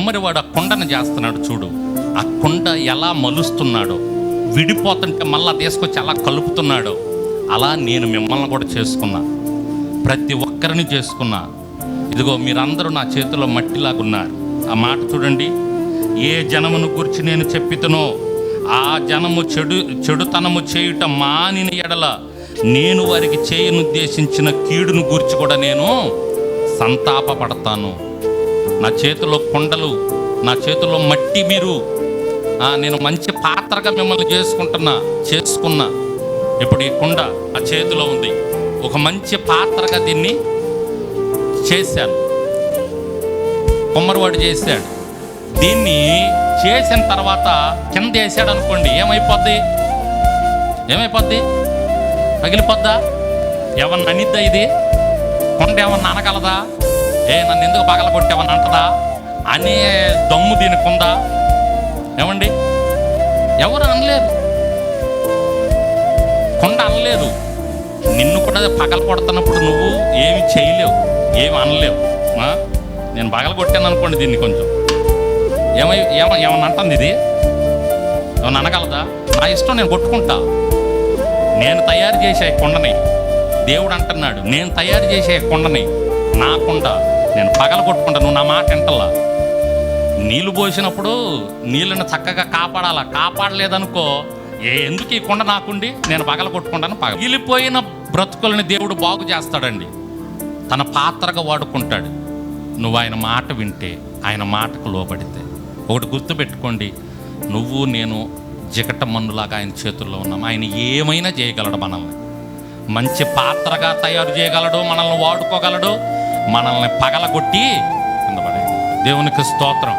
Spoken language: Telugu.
కుమ్మరివాడు ఆ కుండను చేస్తున్నాడు చూడు. ఆ కుండ ఎలా మలుస్తున్నాడో. విడిపోతుంటే మళ్ళా తీసుకొచ్చి అలా కలుపుతున్నాడో. అలా నేను మిమ్మల్ని కూడా చేసుకున్నా. ప్రతి ఒక్కరిని చేసుకున్నా. ఇదిగో మీరందరూ నా చేతిలో మట్టిలాగా ఉన్నారు ఆ మాట చూడండి. ఏ జనమును గురించి నేను చెప్పితనో ఆ జనము చెడు చెడుతనము చేయుట మానిన ఎడల నేను వారికి చేయనుద్దేశించిన కీడును గురించి కూడా నేను సంతాపపడతాను. నా చేతిలో కొండలు నా చేతిలో మట్టి మీరు. నేను మంచి పాత్రగా మిమ్మల్ని చేసుకుంటున్నా చేసుకున్నా. ఇప్పుడు ఈ కుండ ఆ చేతిలో ఉంది. ఒక మంచి పాత్రగా దీన్ని చేశాను. కొమ్మరివాడు చేశాడు. దీన్ని చేసిన తర్వాత కింద వేసాడు అనుకోండి ఏమైపోద్ది? ఏమైపోద్ది? పగిలిపోద్దా? ఏమన్నా అనిద్దా ఇది? కొండ ఏమన్నా అనగలదా? ఏ నన్ను ఎందుకు పగల కొట్టావని అంటదా? అనే దమ్ము దీనికి ఉందా ఏమండి? ఎవరు అనలేదు. కొండ అనలేదు. నిన్ను కూడా పగల కొడుతున్నప్పుడు నువ్వు ఏమి చేయలేవు ఏమి అనలేవు. నేను పగల కొట్టాను అనుకోండి దీన్ని కొంచెం. ఏమై ఏమ ఏమన్నా అంటుంది ఇది? ఏమన్నా అనగలదా? నా ఇష్టం నేను కొట్టుకుంటా. నేను తయారు చేసే కొండని దేవుడు అంటున్నాడు. నేను తయారు చేసే కొండని నా కొండ. నేను పగల కొట్టుకుంటా నువ్వు నా మాట వింటల్లా? నీళ్ళు పోసినప్పుడు నీళ్ళని చక్కగా కాపాడాలా? కాపాడలేదనుకో ఏ ఎందుకు ఈ కొండ నాకుండి? నేను పగల కొట్టుకుంటాను పగిలిపోయిన బ్రతుకులని దేవుడు బాగు చేస్తాడండి. తన పాత్రగా వాడుకుంటాడు. నువ్వు ఆయన మాట వింటే ఆయన మాటకు లోబడితే. ఒకటి గుర్తుపెట్టుకోండి నువ్వు నేను జిగట మన్నులాగా ఆయన చేతుల్లో ఉన్నాం. ఆయన ఏమైనా చేయగలడు మనల్ని. మంచి పాత్రగా తయారు చేయగలడు మనల్ని వాడుకోగలడు. మనల్ని పగలగొట్టి కింద పడేయగలడు. దేవునికి స్తోత్రం